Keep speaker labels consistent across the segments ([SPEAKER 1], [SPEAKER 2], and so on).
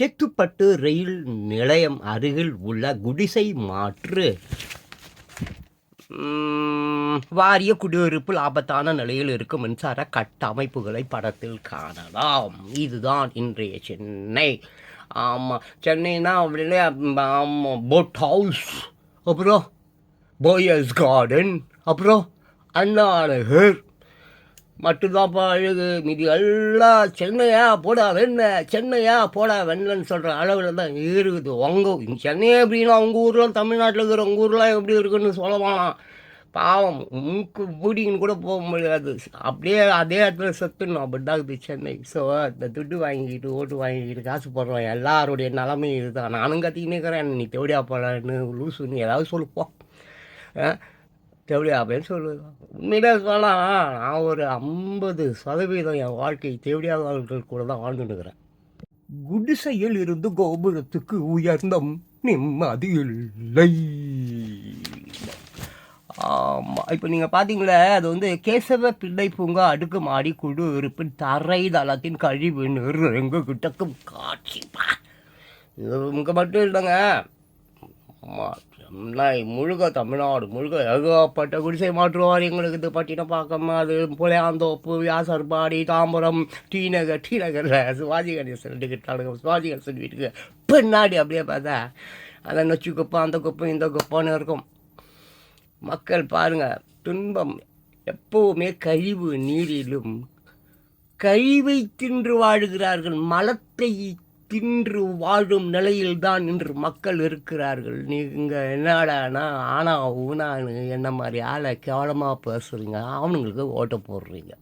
[SPEAKER 1] சேத்துப்பட்டு ரயில் நிலையம் அருகில் உள்ள குடிசை மாற்று வாரிய குடியிருப்பில் ஆபத்தான நிலையில் இருக்கும் மின்சார கட்டமைப்புகளை படத்தில் காணலாம். இதுதான் இன்றைய சென்னை. ஆமாம் சென்னைனா ஆமாம் போட் ஹவுஸ் அப்புறம் போயஸ் கார்டன் அப்புறம் அண்ணா நகர் மட்டும்தான்ப்பா அழகு மீதி எல்லாம் சென்னையா போடா வெண்ண சென்னையா போடா வெண்ணன்னு சொல்கிற அளவில் தான் இருக்குது உங்கள் சென்னை எப்படின்னா உங்கள் ஊரில் தமிழ்நாட்டில் இருக்கிற உங்கள் ஊர்லாம் எப்படி இருக்குன்னு சொல்லலாம். பாவம் மூக்கு மூடின்னு கூட போக முடியாது. அப்படியே அதே இடத்துல செத்துணும் அப்படி தான் இருக்குது சென்னை. ஸோ இந்த துட்டு வாங்கிக்கிட்டு ஓட்டு வாங்கிக்கிட்டு காசு போடுறோம் எல்லாருடைய நிலமை இதுதான். நானும் கத்திக்கின்னு இருக்கிறேன். நீ தேவையா போடன்னு லூசுன்னு ஏதாவது சொல்லுப்போம் தேவையா அப்படின்னு சொல்லுவேன் உண்மையிலே சொல்லலாம். நான் ஒரு ஐம்பது சதவீதம் என் வாழ்க்கை தேவடியாளர்கள் கூட தான் வாழ்ந்துட்டுக்கிறேன் குடிசையில் இருந்து கோபுரத்துக்கு உயர்ந்த நிம்மதி இல்லை. ஆமாம் இப்போ நீங்கள் பார்த்தீங்களே அது வந்து கேசவ பிள்ளை பூங்கா அடுக்குமாடி குழு இருப்பின் தரை தளத்தின் கழிவு நெரு எங்கள் கிட்டக்கும் காட்சிப்பா இது இங்கே மட்டும் இல்லைங்க. ஆமாம் சென்னை முழுக்க தமிழ்நாடு முழுக்க ஏகப்பட்ட குடிசை மாற்று வாரியங்களுக்கு இது பட்டினப்பாக்கம் அது புலையாந்தோப்பு வியாசர்பாடி தாம்பரம் டிநகர் டிநகரில் சிவாஜி கணேசன் வீட்டுக்கு சிவாஜி கணேசன் வீட்டுக்கு பின்னாடி அப்படியே பார்த்தா அந்த நொச்சி குப்பம் அந்த குப்பம் இந்த குப்பம்னு இருக்கும். மக்கள் பாருங்கள் துன்பம் எப்போவுமே கழிவு நீரிலும் கழிவை தின்று வாழுகிறார்கள் மலத்தை தின்று வாழும் நிலையில்தான் இன்று மக்கள் இருக்கிறார்கள். நீங்கள் என்னடானா ஆனா ஊனான்னு என்ன மாதிரி ஆளை கேவலமாக பேசுறீங்க? அவனுங்களுக்கு ஓட்ட போடுறீங்க.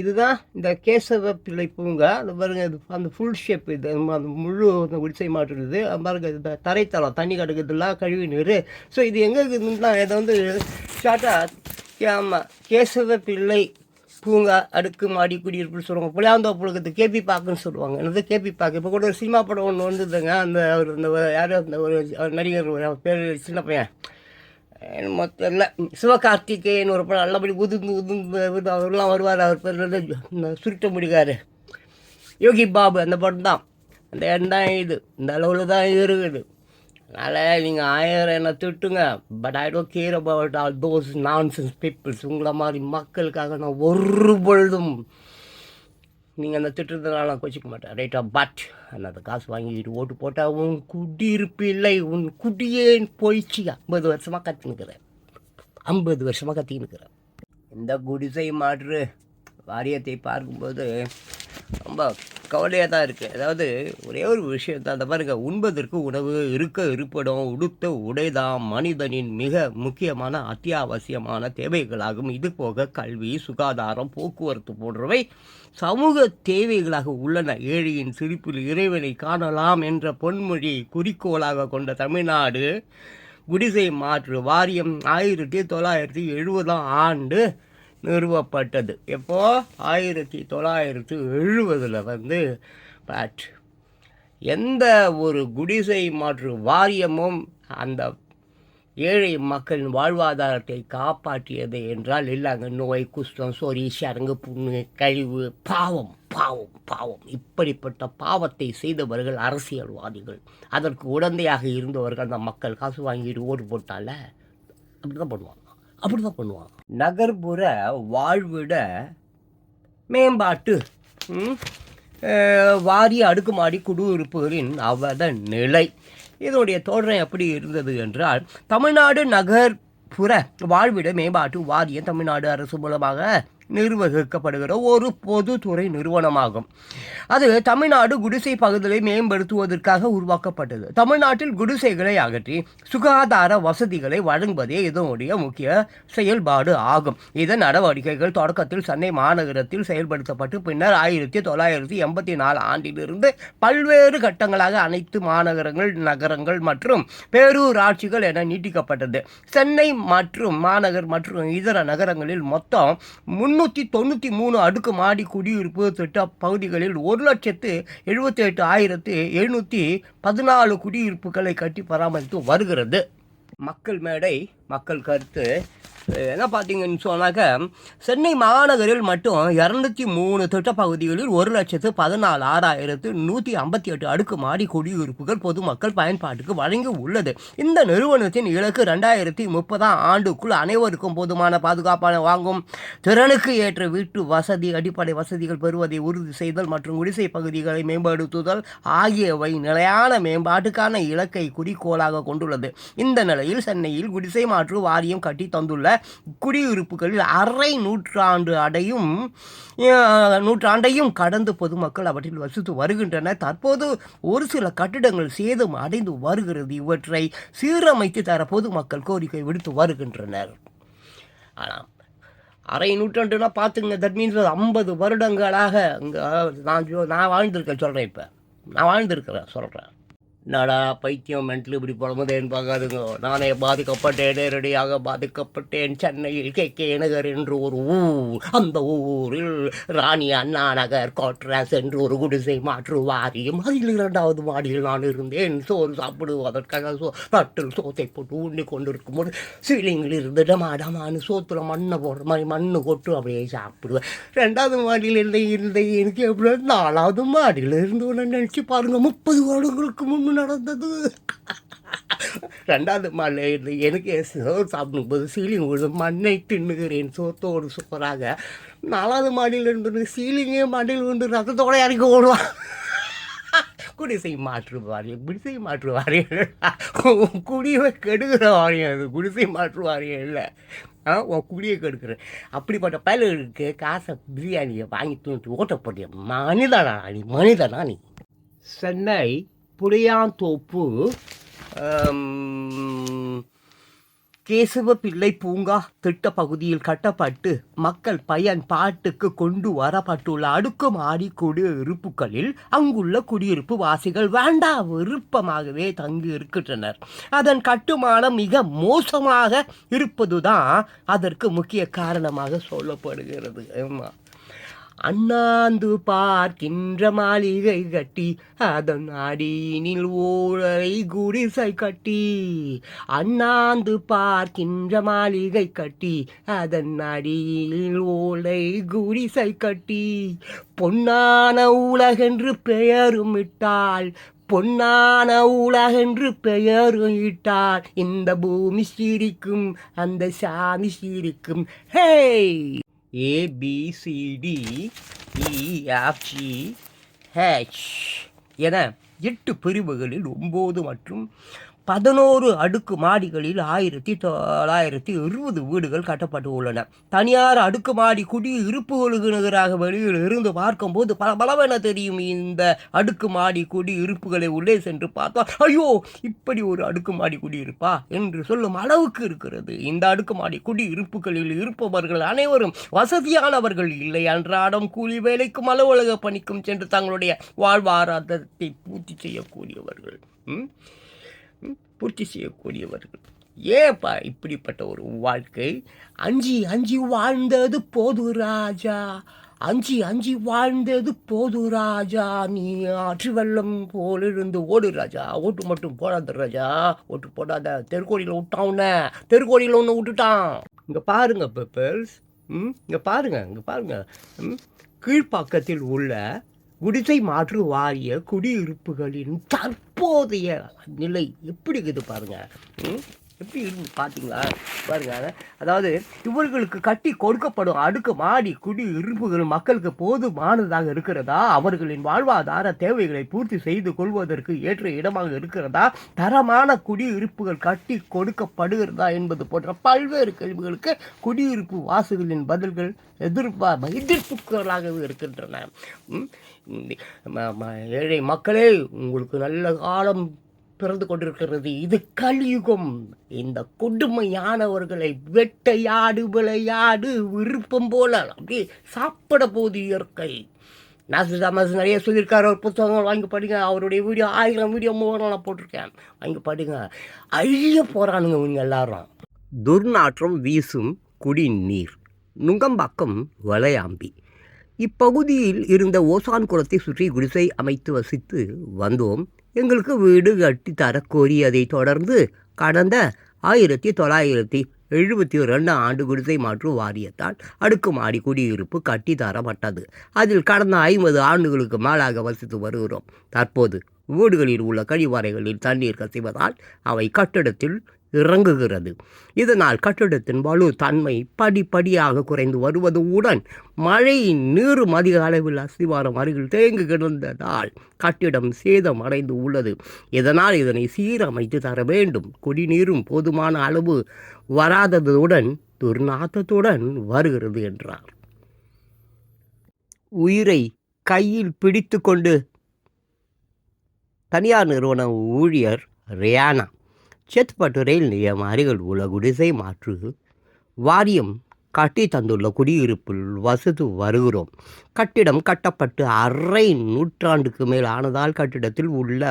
[SPEAKER 1] இதுதான் இந்த கேசவ பிள்ளை பூங்கா. அந்த பாருங்க இது அந்த ஃபுல் ஷேப் இது. அந்த முழு அந்த குடிசை மாற்றுறது பாருங்க இந்த தரைத்தளம் தண்ணி கிடக்குதுலாம் கழிவு நீர். ஸோ இது எங்கே இருக்குதுன்னா இதை வந்து ஷார்ட்டாக ஆமாம் கேசவ பிள்ளை பூங்கா அடுக்கு மாடி குடியிருப்பு சொல்லுவாங்க. புளியாந்தோப்புழுக்கத்து கேபி பாக்குன்னு சொல்லுவாங்க. என்னது? கேபி பாக்கு இப்போ கூட ஒரு சினிமா படம் ஒன்று வந்ததுங்க. அந்த அவர் இந்த யாரோ அந்த ஒரு நடிகர் ஒரு அவர் பேர் சின்ன பையன். மொத்தம் இல்லை சிவகார்த்திகேயன் ஒரு படம். நல்லபடி உதுந்து உதுந்து அவர்லாம் வருவார். அவர் பேர் வந்து இந்த சுருட்ட முடிக்கார் யோகி பாபு அந்த படம் தான் அந்த இடம் தான் இது. இந்த அளவில் தான் இருக்குது. அதனால் நீங்கள் ஆயிரம் என்ன திட்டுங்க. But I don't care about all those nonsense peoples உங்களை மாதிரி மக்களுக்காக நான் ஒரு பொழுதும் நீங்கள் அந்த திட்டுறதுனால நான் கொச்சிக்க மாட்டேன். ரைட்டா பட் அந்த காசு வாங்கிட்டு ஓட்டு போட்டால் உன் குடியிருப்பு இல்லை. உன் குடியே போயிடுச்சு. ஐம்பது வருஷமாக கற்றுனுக்கிறேன் ஐம்பது வருஷமாக கத்தினுக்கிறேன் இந்த குடிசை மாற்று? வாரியத்தை பார்க்கும்போது ரொம்ப கவலையாக தான் இருக்குது அதாவது ஒரே ஒரு விஷயம் தான் அந்த பாருங்க உண்பதற்கு உணவு இருக்க இருப்பிடம் உடுத்த உடைதான் மனிதனின் மிக முக்கியமான அத்தியாவசியமான தேவைகளாகும். இது போக கல்வி சுகாதாரம் போக்குவரத்து போன்றவை சமூக தேவைகளாக உள்ளன. ஏழையின் சிரிப்பில் இறைவனை காணலாம் என்ற பொன்மொழி குறிக்கோளாக கொண்ட தமிழ்நாடு குடிசை மாற்று வாரியம் ஆயிரத்தி தொள்ளாயிரத்தி எழுபதாம் ஆண்டு நிறுவப்பட்டது. எப்போ? ஆயிரத்தி தொள்ளாயிரத்தி எழுபதில் வந்து பட் எந்த ஒரு குடிசை மாற்று வாரியமும் அந்த ஏழை மக்களின் வாழ்வாதாரத்தை காப்பாற்றியது என்றால் இல்லைங்க நோய் குஷ்டம் சொறி சரங்கு புண்ணு கழிவு பாவம் பாவம் பாவம். இப்படிப்பட்ட பாவத்தை செய்தவர்கள் அரசியல்வாதிகள். அதற்கு உடந்தையாக இருந்தவர்கள் அந்த மக்கள் காசு வாங்கிட்டு ஓட்டு போட்டால அப்படி தான் பண்ணுவாங்க. அப்படி தான் பண்ணுவாங்க நகர்ப்புற வாழ்விட மேம்பாட்டு வாரிய அடுக்குமாடி குடியிருப்புகளின் அவத நிலை. இதனுடைய தோற்றம் எப்படி இருந்தது என்றால் தமிழ்நாடு நகர்ப்புற வாழ்விட மேம்பாட்டு வாரியம் தமிழ்நாடு அரசு மூலமாக நிர்வகிக்கப்படுகிற ஒரு பொதுத்துறை நிறுவனமாகும். அது தமிழ்நாடு குடிசை பகுதிகளை மேம்படுத்துவதற்காக உருவாக்கப்பட்டது. தமிழ்நாட்டில் குடிசைகளை அகற்றி சுகாதார வசதிகளை வழங்குவதே இதனுடைய முக்கிய செயல்பாடு ஆகும். இதன் நடவடிக்கைகள் தொடக்கத்தில் சென்னை மாநகரத்தில் செயல்படுத்தப்பட்டு பின்னர் ஆயிரத்தி தொள்ளாயிரத்தி எண்பத்தி நாலு ஆண்டிலிருந்து பல்வேறு கட்டங்களாக அனைத்து மாநகரங்கள் நகரங்கள் மற்றும் பேரூராட்சிகள் என நீட்டிக்கப்பட்டது. சென்னை மற்றும் மாநகர் மற்றும் இதர நகரங்களில் மொத்தம் முன் முன்னூற்றி தொண்ணூற்றி மூணு அடுக்கு மாடி குடியிருப்பு திட்ட பகுதிகளில் ஒரு லட்சத்து எழுபத்தி எட்டு ஆயிரத்து எழுநூற்றி பதினாலு குடியிருப்புகளை கட்டி பராமரித்து வருகிறது. மக்கள் மேடை மக்கள் கருத்து என்ன பார்த்தீங்கன்னு சொன்னாக்க சென்னை மாநகரில் மட்டும் இரநூத்தி மூணு திட்டப்பகுதிகளில் ஒரு லட்சத்து பதினாலு ஆறாயிரத்து நூற்றி ஐம்பத்தி எட்டு அடுக்கு மாடி குடியிருப்புகள் பொதுமக்கள் பயன்பாட்டுக்கு வழங்கி உள்ளது. இந்த நிறுவனத்தின் இலக்கு ரெண்டாயிரத்தி முப்பதாம் ஆண்டுக்குள் அனைவருக்கும் போதுமான பாதுகாப்பான வாங்கும் திறனுக்கு ஏற்ற வீட்டு வசதி அடிப்படை வசதிகள் பெறுவதை உறுதி செய்தல் மற்றும் குடிசை பகுதிகளை மேம்படுத்துதல் ஆகியவை நிலையான மேம்பாட்டுக்கான இலக்கை குறிக்கோளாக கொண்டுள்ளது. இந்த நிலையில் சென்னையில் குடிசை மாற்று வாரியம் கட்டி தந்துள்ள குடியிருப்புகளில் அரை நூற்றாண்டு அடையும் நூற்றாண்டையும் கடந்து பொதுமக்கள் அவற்றில் வசித்து வருகின்றனர். தற்போது ஒரு சில கட்டிடங்கள் சேதம் அடைந்து வருகிறது. இவற்றை சீரமைத்து தர பொதுமக்கள் கோரிக்கை விடுத்து வருகின்றனர். ஆனால் அரை நூற்றாண்டுனா பார்த்துங்க தட் மீன்ஸ் ஐம்பது வருடங்களாக இங்கே நான் நான் வாழ்ந்திருக்கேன் சொல்கிறேன் இப்போ. நான் வாழ்ந்திருக்கிறேன் சொல்கிறேன் என்னடா பைத்தியம் மென்ட்லு இப்படி புலம்புதேன்னு பார்க்காதுங்க. நானே பாதிக்கப்பட்டேன் நேரடியாக பாதிக்கப்பட்டேன். சென்னையில் கே. கே. நகர் என்று ஒரு ஊர். அந்த ஊரில் ராணி அண்ணா நகர் கோட்ராஸ் என்று ஒரு குடிசை மாற்று வாரியம். அதில் இரண்டாவது மாடியில் நான் இருந்தேன். சோறு சாப்பிடுவதற்காக சோ தட்டில் சோத்தை போட்டு உண்ணி கொண்டிருக்கும் போது சீலிங்கில் இருந்து டமா டமான்னு சோத்துல மண்ணை போடுற மாதிரி மண்ணு கொட்டு அப்படியே சாப்பிடுவேன். ரெண்டாவது மாடியில் இருந்த இருந்த எனக்கு எப்படி நாலாவது மாடியில் இருந்து ஒன்று நினச்சி பாருங்கள் முப்பது வருடங்களுக்கு முன்னு நடந்தது. ரெண்டாவது மாடியில் எனக்கு சோறு சாப்பிடும்போது சீலிங் விழுது மண்ணை தின்னுகிறேன் சோத்தோடு சூப்பராக நாலாவது மாடியில் இருந்து சீலிங்கே மாடியில் வந்து ரத்தத்தோடு இறக்கி ஓடுவான். குடிசை மாற்று வாரியம் குடிசை மாற்று வாரியம் குடியை கெடுக்கிற வாரியம் அது குடிசை மாற்று வாரியம் இல்லை. ஆ உன் குடியை கெடுக்கிறேன். அப்படிப்பட்ட பயலுக்கு காசை பிரியாணியை வாங்கி தூண்டு ஓட்டப்பட்டிய மனிதனா நீ மனிதனா நீ? சென்னை புளியாந்தோப்பு கேசவ பிள்ளை பூங்கா திட்ட பகுதியில் கட்டப்பட்டு மக்கள் பயன்பாட்டுக்கு கொண்டு வரப்பட்டுள்ள அடுக்குமாடி குடியிருப்புகளில் அங்குள்ள குடியிருப்பு வாசிகள் வேண்டா விருப்பமாகவே தங்கி இருக்கின்றனர். அதன் கட்டுமானம் மிக மோசமாக இருப்பதுதான் அதற்கு முக்கிய காரணமாக சொல்லப்படுகிறது. ஆமாம் அண்ணாந்து பார்க்கின்ற மாளிகை கட்டி அதன் அடியினில் ஊழலை குடிசை கட்டி. அண்ணாந்து பார்க்கின்ற மாளிகை கட்டி அதன் அடியில் ஓலை குடிசை கட்டி. பொன்னான உலகென்று பெயரும் இட்டால் பொன்னான உலகென்று பெயரும் இட்டாள் இந்த பூமி சிரிக்கும் அந்த சாமி சிரிக்கும். ஹே ஏ ஹெச் e, என எட்டு பிரிவுகளில் ஒம்பது மற்றும் பதினோரு அடுக்கு மாடிகளில் ஆயிரத்தி தொள்ளாயிரத்தி இருபது வீடுகள் கட்டப்பட்டு உள்ளன. தனியார் அடுக்குமாடி குடி இருப்புகளுக்கு நிகராக வெளியில் இருந்து பார்க்கும்போது பல பலவென தெரியும். இந்த அடுக்குமாடி குடி இருப்புகளை உள்ளே சென்று பார்த்தா ஐயோ இப்படி ஒரு அடுக்குமாடி குடியிருப்பா என்று சொல்லும் அளவுக்கு இருக்கிறது. இந்த அடுக்குமாடி குடி இருப்புகளில் இருப்பவர்கள் அனைவரும் வசதியானவர்கள் இல்லை. அன்றாடம் கூலி வேலைக்கும் அலுவலக பணிக்கும் சென்று தங்களுடைய வாழ்வாதாரத்தை பூர்த்தி செய்யக்கூடியவர்கள். ம்? பூர்த்தி செய்யக்கூடியவர்கள். ஏப்பா இப்படிப்பட்ட ஒரு வாழ்க்கை? அஞ்சி அஞ்சி வாழ்ந்தது போது ராஜா. அஞ்சி அஞ்சி வாழ்ந்தது போது ராஜா. நீ ஆற்று வெள்ளம் போல இருந்து ஓடு ராஜா. ஓட்டு மட்டும் போடாத ராஜா. ஓட்டு போடாத. தெருக்கோடியில் விட்டான் உன்ன. தெருக்கோடியில் ஒன்று விட்டுட்டான். இங்கே பாருங்க பெப்பர்ஸ் ம் இங்கே பாருங்க இங்கே பாருங்க. ம் கீழ்ப்பாக்கத்தில் உள்ள குடிசை மாற்று வாரிய குடியிருப்புகளின் தற்போதைய நிலை எப்படி இருக்குது பாருங்க ம்? எப்படி இருக்கு பார்த்தீங்களா பாருங்க அதாவது இவர்களுக்கு கட்டி கொடுக்கப்படும் அடுக்கு மாடி குடி இருப்புகள் மக்களுக்கு போதுமானதாக இருக்கிறதா? அவர்களின் வாழ்வாதார தேவைகளை பூர்த்தி செய்து கொள்வதற்கு ஏற்ற இடமாக இருக்கிறதா? தரமான குடியிருப்புகள் கட்டி கொடுக்கப்படுகிறதா என்பது போன்ற பல்வேறு கேள்விகளுக்கு குடியிருப்பு வாசுகளின் பதில்கள் எதிர்பார் எதிர்ப்புகளாகவே இருக்கின்றன. ஏழை மக்களே உங்களுக்கு நல்ல காலம் பிறந்து கொண்டிருக்கிறது. இது கலியுகம். இந்த கொடுமையானவர்களை வெட்டையாடு விளையாடு விருப்பம் போல அப்படியே சாப்பிட போது இயற்கை. நாசு தாமஸ் நிறைய சொல்லியிருக்காரு. ஒரு புத்தகங்கள் வாங்கி படிங்க. அவருடைய வீடியோ ஆயிரம் வீடியோ மூலம் நான் போட்டிருக்கேன். வாங்கி படிங்க. அழிய போகிறானுங்க இவங்க எல்லாரும். துர்நாற்றம் வீசும் குடிநீர். நுங்கம்பாக்கம் வளையாம்பி. இப்பகுதியில் இருந்த ஓசான் குளத்தை சுற்றி குடிசை அமைத்து வசித்து வந்தோம். எங்களுக்கு வீடு கட்டி தர கோரியதைத் தொடர்ந்து கடந்த ஆயிரத்தி தொள்ளாயிரத்தி எழுபத்தி ரெண்டு ஆண்டு குடிசை மாற்று வாரியத்தால் அடுக்குமாடி குடியிருப்பு கட்டி தரப்பட்டது. அதில் கடந்த ஐம்பது ஆண்டுகளுக்கு மேலாக வசித்து வருகிறோம். தற்போது வீடுகளில் உள்ள கழிவறைகளில் தண்ணீர் கசிவதால் அவை கட்டிடத்தில் இறங்குகிறது. இதனால் கட்டிடத்தின் வலு தன்மை படிப்படியாக குறைந்து வருவதுடன் மழை நீரும் அதிக அளவில் அஸ்திவாரம் அருகில் தேங்கி கிடந்ததால் கட்டிடம் சேதமடைந்து உள்ளது. இதனால் இதனை சீரமைத்து தர வேண்டும். குடிநீரும் போதுமான அளவு வராததுடன் துர்நாற்றத்துடன் வருகிறது என்றார். உயிரை கையில் பிடித்து கொண்டு தனியார் நிறுவன ஊழியர் ரியானா சேத்பட்டு ரயில் நிலையம் அருகில் உள்ள குடிசை மாற்று வாரியம் கட்டி தந்துள்ள குடியிருப்பில் வசித்து வருகிறோம். கட்டிடம் கட்டப்பட்டு அரை நூற்றாண்டுக்கு மேல் ஆனதால் கட்டிடத்தில் உள்ள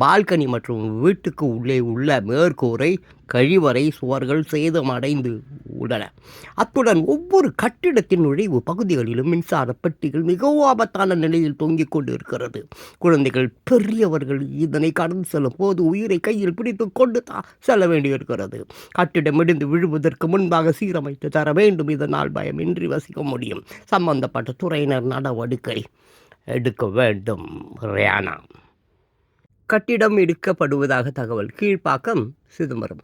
[SPEAKER 1] பால்கனி மற்றும் வீட்டுக்கு உள்ளே உள்ள மேற்கூரை கழிவறை சுவர்கள் சேதமடைந்து உள்ளன. அத்துடன் ஒவ்வொரு கட்டிடத்தின் நுழைவு பகுதிகளிலும் மின்சார பெட்டிகள் மிகவும் ஆபத்தான நிலையில் தொங்கிக் கொண்டு இருக்கிறது குழந்தைகள் பெரியவர்கள் இதனை கடந்து செல்லும் போது உயிரை கையில் பிடித்து கொண்டு தான் செல்ல வேண்டியிருக்கிறது. கட்டிடம் இடிந்து விழுவதற்கு முன்பாக சீரமைத்து தர வேண்டும். இதனால் பயமின்றி வசிக்க முடியும். சம்பந்தப்பட்ட துறையினர் நடவடிக்கை எடுக்க வேண்டும் ரேனா கட்டிடம் இடிக்கப்படுவதாக தகவல். கீழ்ப்பாக்கம் சிதம்பரம்.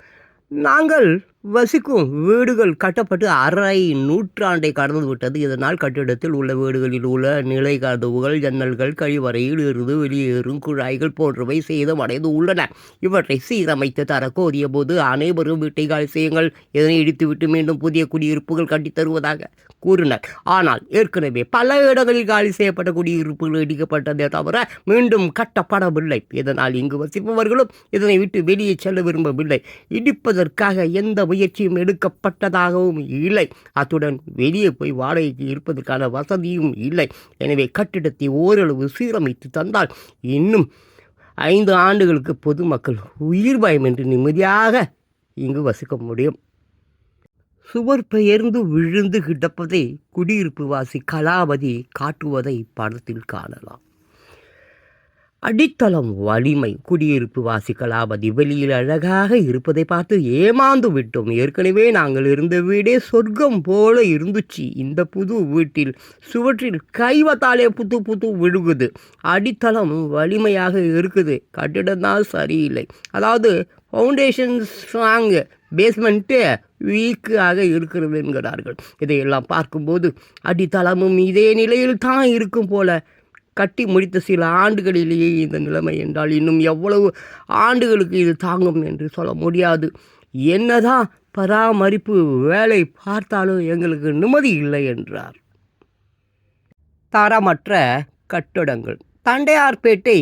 [SPEAKER 1] நாங்கள் வசிக்கும் வீடுகள் கட்டப்பட்டு அரை நூற்றாண்டை கடந்து விட்டது. இதனால் கட்டிடத்தில் உள்ள வீடுகளில் உள்ள நிலை கதவுகள் ஜன்னல்கள் கழிவறையில் இருந்து வெளியேறும் குழாய்கள் போன்றவை சேதமடைந்து உள்ளன. இவற்றை சீரமைத்து தர கோரிய போது அனைவரும் வீட்டை காலி செய்யுங்கள். இதனை இடித்துவிட்டு மீண்டும் புதிய குடியிருப்புகள் கட்டித் தருவதாக கூறினர். ஆனால் ஏற்கனவே பல இடங்களில் காலி செய்யப்பட்ட குடியிருப்புகள் இடிக்கப்பட்டதே தவிர மீண்டும் கட்டப்படவில்லை. இதனால் இங்கு வசிப்பவர்களும் இதனை விட்டு வெளியே செல்ல விரும்பவில்லை. இடிப்பதற்காக எந்த முயற்சியும் எடுக்கப்பட்டதாகவும் இல்லை. அத்துடன் வெளியே போய் வாடகைக்கு இருப்பதற்கான வசதியும் இல்லை. எனவே கட்டிடத்தை ஓரளவு சீரமைத்து தந்தால் இன்னும் ஐந்து ஆண்டுகளுக்கு பொதுமக்கள் உயிர் பயம் என்று நிம்மதியாக இங்கு வசிக்க முடியும். சுவர் பெயர்ந்து விழுந்து கிடப்பதை குடியிருப்பு வாசி கலாவதி காட்டுவதை படத்தில் காணலாம். அடித்தளம் வலிமை குடியிருப்பு வாசிக்கலாபதி வெளியில் அழகாக இருப்பதை பார்த்து ஏமாந்து விட்டோம். ஏற்கனவே நாங்கள் இருந்த வீடே சொர்க்கம் போல இருந்துச்சு. இந்த புது வீட்டில் சுவற்றில் கைவத்தாலே புத்து புத்து விழுகுது. அடித்தளம் வலிமையாக இருக்குது. கட்டிடம் தான் சரியில்லை. அதாவது ஃபவுண்டேஷன் ஸ்ட்ராங்கு பேஸ்மெண்ட்டு வீக்காக இருக்கிறது என்கிறார்கள். இதையெல்லாம் பார்க்கும்போது அடித்தளமும் இதே நிலையில் தான் இருக்கும் போல. கட்டி முடித்த சில ஆண்டுகளிலேயே இந்த நிலைமை என்றால் இன்னும் எவ்வளவு ஆண்டுகளுக்கு இது தாங்கும் என்று சொல்ல முடியாது. என்னதான் பராமரிப்பு வேலை பார்த்தாலும் எங்களுக்கு நிம்மதி இல்லை என்றார். தரமற்ற கட்டடங்கள். தண்டையார்பேட்டை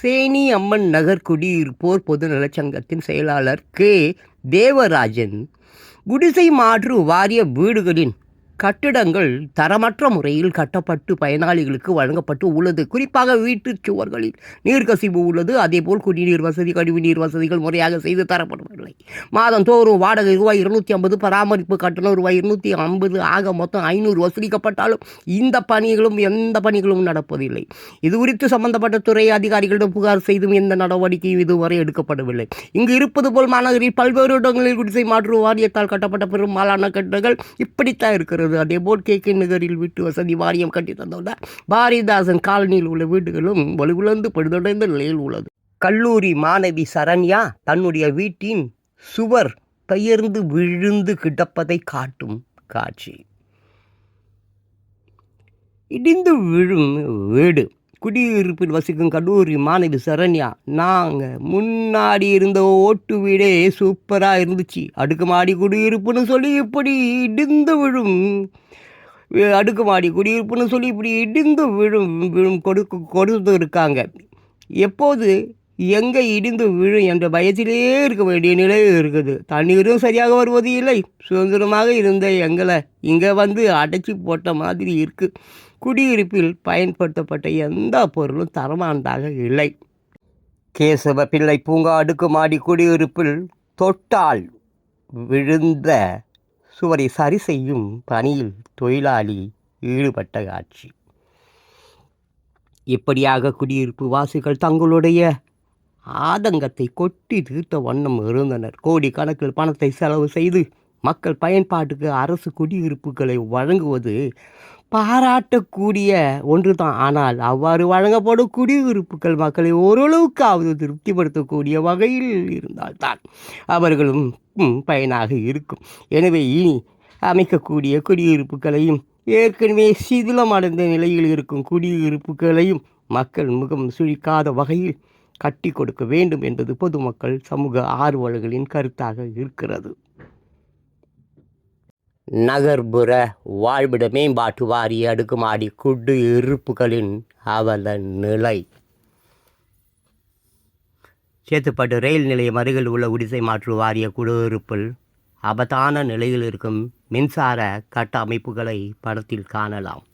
[SPEAKER 1] சேனி அம்மன் நகர் குடியிருப்போர் பொதுநலச் சங்கத்தின் செயலாளர் கே. தேவராஜன் குடிசை மாற்று வாரிய வீடுகளின் கட்டிடங்கள் தரமற்ற முறையில் கட்டப்பட்டு பயனாளிகளுக்கு வழங்கப்பட்டு உள்ளது. குறிப்பாக வீட்டு சுவர்களில் நீர்க்கசிவு உள்ளது. அதேபோல் குடிநீர் வசதி கழிவுநீர் வசதிகள் முறையாக செய்து தரப்படவில்லை. மாதம் தோறும் வாடகை ரூபாய் இருநூற்றி ஐம்பது பராமரிப்பு கட்டணம் ரூபாய் இருநூற்றி ஐம்பது ஆக மொத்தம் ஐநூறு வசூலிக்கப்பட்டாலும் இந்த பணிகளும் எந்த பணிகளும் நடப்பதில்லை. இது குறித்து சம்பந்தப்பட்ட துறை அதிகாரிகளிடம் புகார் செய்தும் எந்த நடவடிக்கையும் இதுவரை எடுக்கப்படவில்லை. இங்கு இருப்பது போல் மாநகரில் பல்வேறு இடங்களில் குடிசை மாற்று வாரியத்தால் கட்டப்பட்ட பெரும்பாலான கட்டடங்கள் இப்படித்தான் இருக்கிறது. அதேபோல் கே கே நகரில் வீட்டு வசதி வாரியம் கட்டி தந்தவுடன் பாரதிதாசன் காலனியில் உள்ள வீடுகளும் வலுவிழந்து படுதடைந்த நிலையில் உள்ளது. கல்லூரி மாணவி சரண்யா தன்னுடைய வீட்டின் சுவர் பெயர்ந்து விழுந்து கிடப்பதை காட்டும் காட்சி. இடிந்து விழும் வீடு. குடியிருப்பில் வசிக்கும் கல்லூரி மாணவி சரண்யா நாங்கள் முன்னாடி இருந்த ஓட்டு வீடே சூப்பராக இருந்துச்சு. அடுக்குமாடி குடியிருப்புன்னு சொல்லி இப்படி இடிந்து விழும். அடுக்குமாடி குடியிருப்புன்னு சொல்லி இப்படி இடிந்து விழும் விழும் கொடுக்கு கொடுத்து இருக்காங்க. எப்போது? எங்கே இடிந்து விழும் என்ற பயத்திலேயே இருக்க வேண்டிய நிலை இருக்குது. தண்ணீரும் சரியாக வருவது இல்லை. சுதந்திரமாக இருந்த எங்களை இங்கே வந்து அடைச்சி போட்ட மாதிரி இருக்குது குடியிருப்பில் பயன்படுத்தப்பட்ட எந்த பொருளும் தரமானதாக இல்லை. கேசவ பிள்ளை பூங்கா அடுக்குமாடி குடியிருப்பில் தொட்டால் விழுந்த சுவரை சரி செய்யும் பணியில் தொழிலாளி ஈடுபட்ட காட்சி. இப்படியாக குடியிருப்பு வாசிகள் தங்களுடைய ஆதங்கத்தை கொட்டி தீர்த்த வண்ணம் இருந்தனர். கோடிக்கணக்கில் பணத்தை செலவு செய்து மக்கள் பயன்பாட்டுக்கு அரசு குடியிருப்புகளை வழங்குவது பாராட்டக்கூடிய ஒன்று தான் ஆனால் அவ்வாறு வழங்கப்படும் குடியிருப்புகள் மக்களை ஓரளவுக்காவது திருப்திப்படுத்தக்கூடிய வகையில் இருந்தால்தான் அவர்களும் பயனாக இருக்கும். எனவே இனி அமைக்கக்கூடிய குடியிருப்புகளையும் ஏற்கனவே சிதிலமடைந்த நிலையில் இருக்கும் குடியிருப்புகளையும் மக்கள் முகம் சுழிக்காத வகையில் கட்டி கொடுக்க வேண்டும் என்பது பொதுமக்கள் சமூக ஆர்வலர்களின் கருத்தாக இருக்கிறது. நகர்ப்புற வாழ்விட மேம்பாட்டு வாரிய அடுக்குமாடி குடியிருப்புகளின் அவல நிலை. சேத்துப்பட்டு ரயில் நிலையம் அருகில் உள்ள குடிசை மாற்று வாரிய குடியிருப்பில் அபத்தான நிலையில் இருக்கும் மின்சார கட்டமைப்புகளை படத்தில் காணலாம்.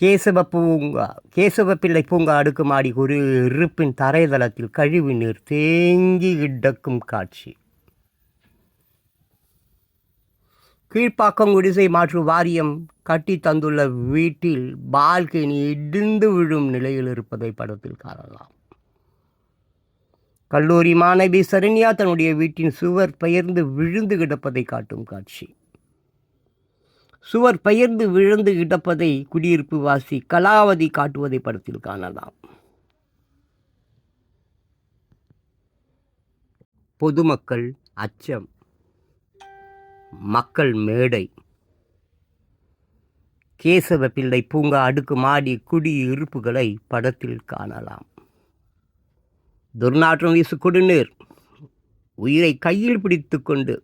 [SPEAKER 1] கேசவ பூங்கா கேசவ பிள்ளை பூங்கா அடுக்குமாடி குடியிருப்பின் தரைதளத்தில் கழிவு நீர் தேங்கி கிடக்கும் காட்சி. கீழ்ப்பாக்கம் குடிசை மாற்று வாரியம் கட்டி தந்துள்ள வீட்டில் பால்கனி இடிந்து விழும் நிலையில் இருப்பதை படத்தில் காணலாம். கல்லூரி மாணவி சரண்யா தன்னுடைய வீட்டின் சுவர் பெயர்ந்து விழுந்து கிடப்பதை காட்டும் காட்சி. சுவர் பெயர்ந்து விழுந்து கிடப்பதை குடியிருப்பு வாசி கலாவதி காட்டுவதை படத்தில் காணலாம். பொதுமக்கள் அச்சம். மக்கள் மேடை. கேசவ பிள்ளை பூங்கா அடுக்கு மாடி குடியிருப்புகளை படத்தில் காணலாம். துர்நாற்றம் வீசு குடிநீர். உயிரை கையில் பிடித்து கொண்டு.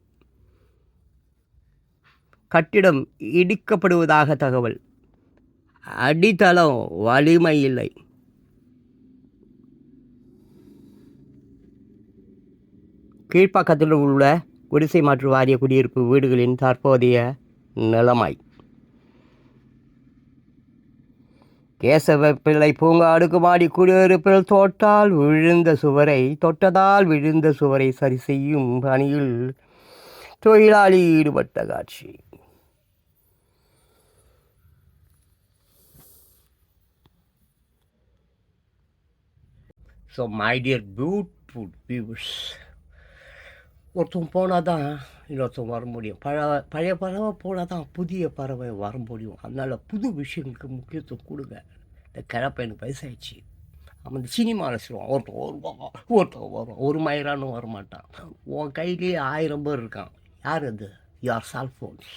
[SPEAKER 1] கட்டிடம் இடிக்கப்படுவதாக தகவல். அடித்தளம் வலிமை இல்லை. கீழ்ப்பக்கத்தில் உள்ள குடிசை மாற்று வாரிய குடியிருப்பு வீடுகளின் தற்போதைய நிலைமை கேசவ பிள்ளை பூங்கா அடுக்குமாடி குடியிருப்பில் தொட்டால் விழுந்த சுவரை தொட்டதால் விழுந்த சுவரை சரி செய்யும் பணியில் தொழிலாளி ஈடுபட்ட காட்சி. So my dear beautiful viewers ஒருத்தன் போனால் தான் இன்னொருத்தன் வர முடியும் பழ பழைய பறவை போனால் தான் புதிய பறவை வர முடியும் அதனால் புது விஷயங்களுக்கு முக்கியத்துவம் கொடுங்க. இந்த கிழப்ப எனக்கு வயசாகிடுச்சு அவன் இந்த சினிமாவில் சொல்லுவான் ஒருத்தன் வருவான் ஒருத்தன் வருவான் ஒரு மயிரானும் வரமாட்டான் உன் கையிலேயே ஆயிரம் பேர் இருக்கான் யார் அது யார் cellphones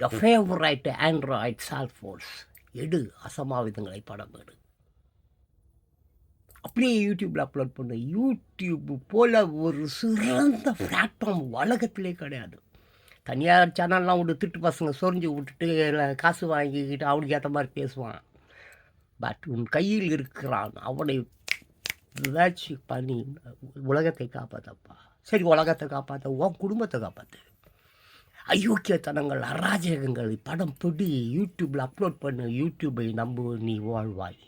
[SPEAKER 1] your favourite android cellphones எடு அசமாவிதங்களை படம் எடு. அப்படியே யூடியூப்பில் அப்லோட் பண்ணேன் யூடியூப் போல் ஒரு சிறந்த பிளாட்ஃபார்ம் உலகத்திலே கிடையாது. தனியார் சேனல்லாம் விட்டு திட்டு பசங்க சொரிஞ்சு விட்டுட்டு காசு வாங்கிக்கிட்டு அவனுக்கு ஏற்ற மாதிரி பேசுவான். பட் உன் கையில் இருக்கிறான். அவனை ஏதாச்சும் பண்ணி உலகத்தை காப்பாற்றப்பா சரி உலகத்தை காப்பாற்ற உன் குடும்பத்தை காப்பாற்று அயோக்கியத்தனங்கள் அராஜகங்கள் படம் பிடி யூடியூப்பில் அப்லோட் பண்ணு யூடியூபை நம்பு நீ வாழ்வாய்.